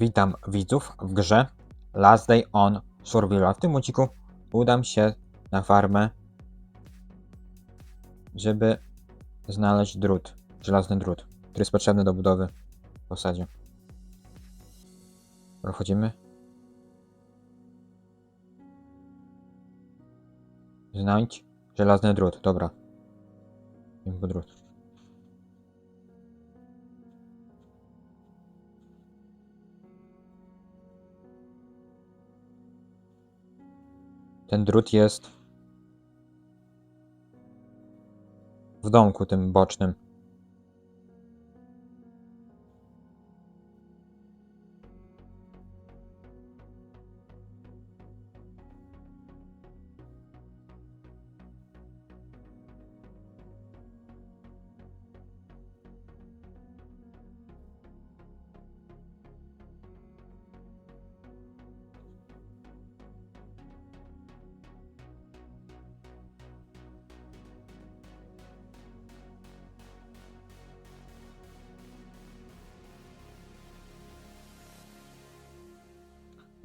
Witam widzów w grze Last Day on Survival. W tym odcinku udam się na farmę, żeby znaleźć drut, żelazny drut, który jest potrzebny do budowy w osadzie. Prochodzimy. Znajdź żelazny drut, dobra. Po drut. Ten drut jest w domku tym bocznym.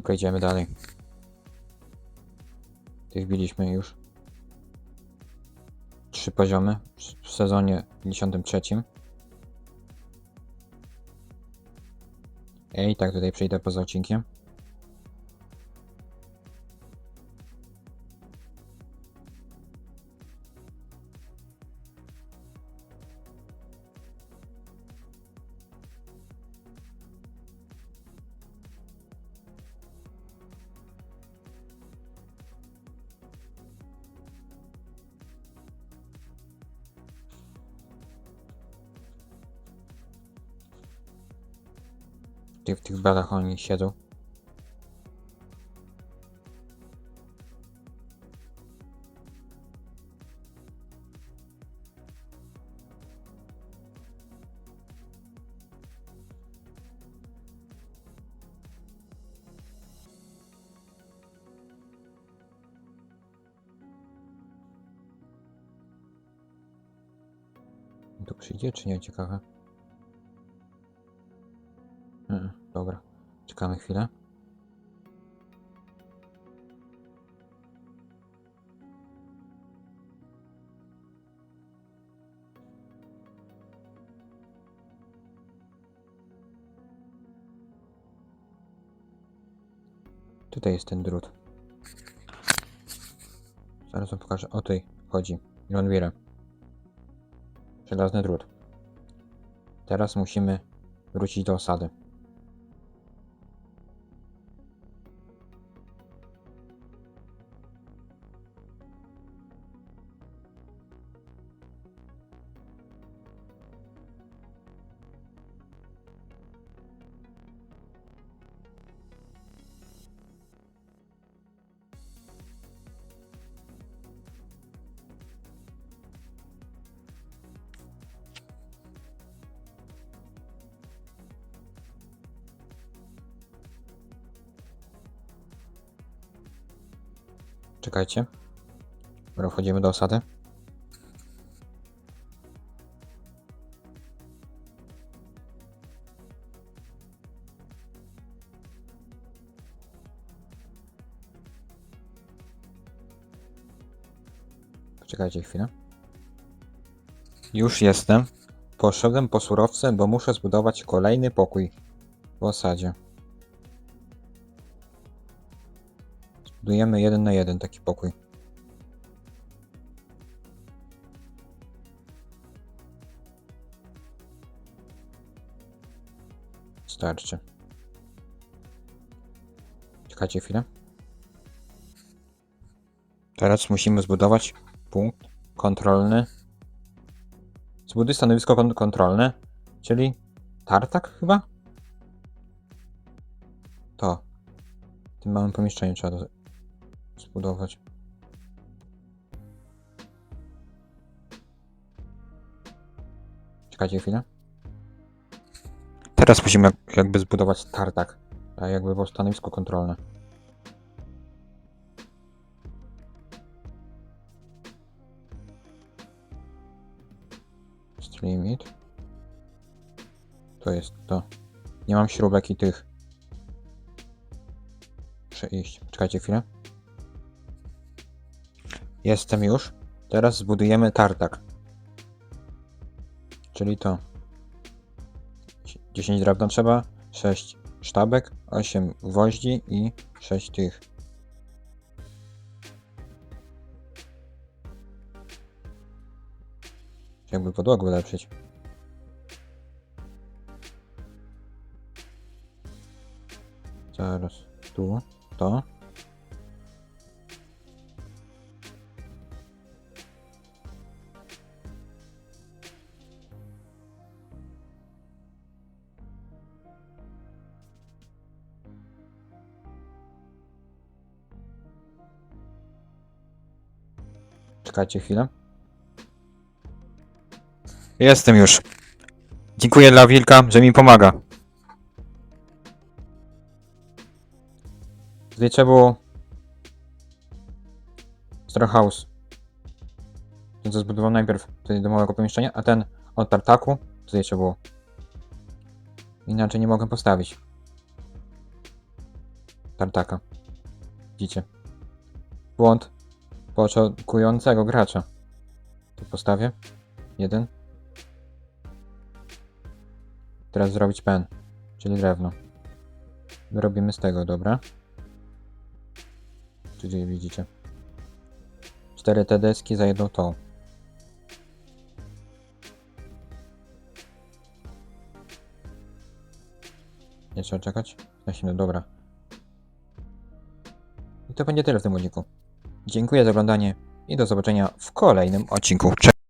Tylko idziemy dalej. Tych wbiliśmy już. Trzy poziomy w sezonie 53. Ej, tak tutaj przejdę poza odcinkiem. W tych belach oni siedzą. Tu przyjdzie czy nie? Ciekawe. Czekamy chwilę. Tutaj jest ten drut. Zaraz wam pokażę. O tutaj chodzi. Ilonwire. Żelazny drut. Teraz musimy wrócić do osady. Czekajcie. Dobra, wchodzimy do osady. Poczekajcie chwilę. Już jestem. Poszedłem po surowce, bo muszę zbudować kolejny pokój w osadzie. Budujemy jeden na jeden taki pokój. Starczy. Czekajcie chwilę. Teraz musimy zbudować punkt kontrolny. Zbuduj stanowisko kon- kontrolne, czyli tartak chyba? To. W tym małym pomieszczeniu trzeba zbudować. Czekajcie chwilę. Teraz musimy jak- jakby zbudować tartak. Tak jakby było stanowisko kontrolne. Limit. To jest to. Nie mam śrubek i tych muszę iść. Czekajcie chwilę. Jestem już. Teraz zbudujemy tartak. Czyli to. 10 drewna trzeba, 6 sztabek, 8 gwoździ i 6 tych. Jakby podłogę ulepszyć. Zaraz tu, to. Czekajcie chwilę. Jestem już. Dziękuję dla wilka, że mi pomaga. Trzeba było... Star House. Ten co zbudował najpierw tutaj do małego pomieszczenia, a ten od tartaku trzeba było. Inaczej nie mogę postawić. Tartaka. Widzicie. Błąd początkującego gracza. Tu postawię. Jeden. Teraz zrobić pen, czyli drewno. Robimy z tego, dobra. Czyli widzicie. Cztery te deski za jedną tą. Nie trzeba czekać? Na silno, dobra. I to będzie tyle w tym odcinku. Dziękuję za oglądanie i do zobaczenia w kolejnym odcinku. Cześć!